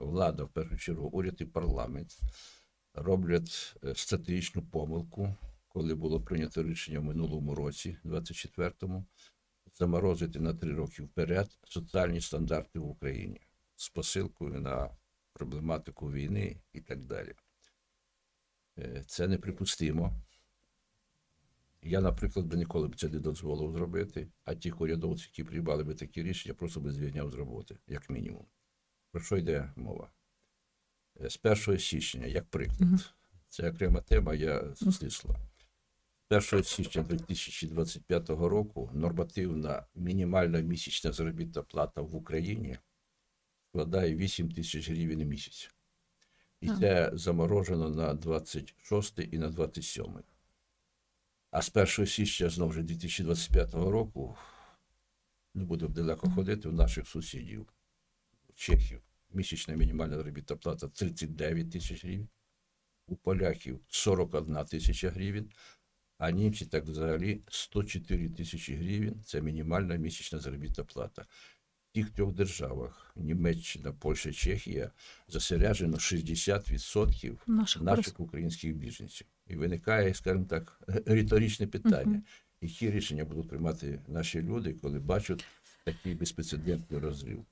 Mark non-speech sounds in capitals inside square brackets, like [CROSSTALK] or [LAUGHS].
влада, в першу чергу, уряд і парламент роблять е, стратегічну помилку, коли було прийнято рішення в минулому році, 24-му, заморозити на три роки вперед соціальні стандарти в Україні з посилкою на проблематику війни і так далі. Е, Це неприпустимо. Я, наприклад, би ніколи б це не дозволив зробити, а ті урядовці, які приймали би такі рішення, просто би звільняв з роботи, як мінімум. Про що йде мова? Е, З 1 січня, як приклад, Мгм. це окрема тема, я стисла. З 1 січня 2025 року нормативна мінімальна місячна заробітна плата в Україні складає 8 тисяч гривень в місяць. І Так. це заморожено на 26 і на 27. А з 1 січня знову ж 2025 року не будемо далеко ходити у наших сусідів, чехів. Місячна мінімальна заробітна плата 39 тисяч гривень, у поляків 41 тисяча гривень, а німці так взагалі 104 тисячі гривень це мінімальна місячна заробітна плата. В тих трьох державах Німеччина, Польща, Чехія засережено 60% Наших наших українських біженців. І виникає, скажімо так, [LAUGHS] риторичне питання, які рішення будуть приймати наші люди, коли бачать такий безпрецедентний розрив.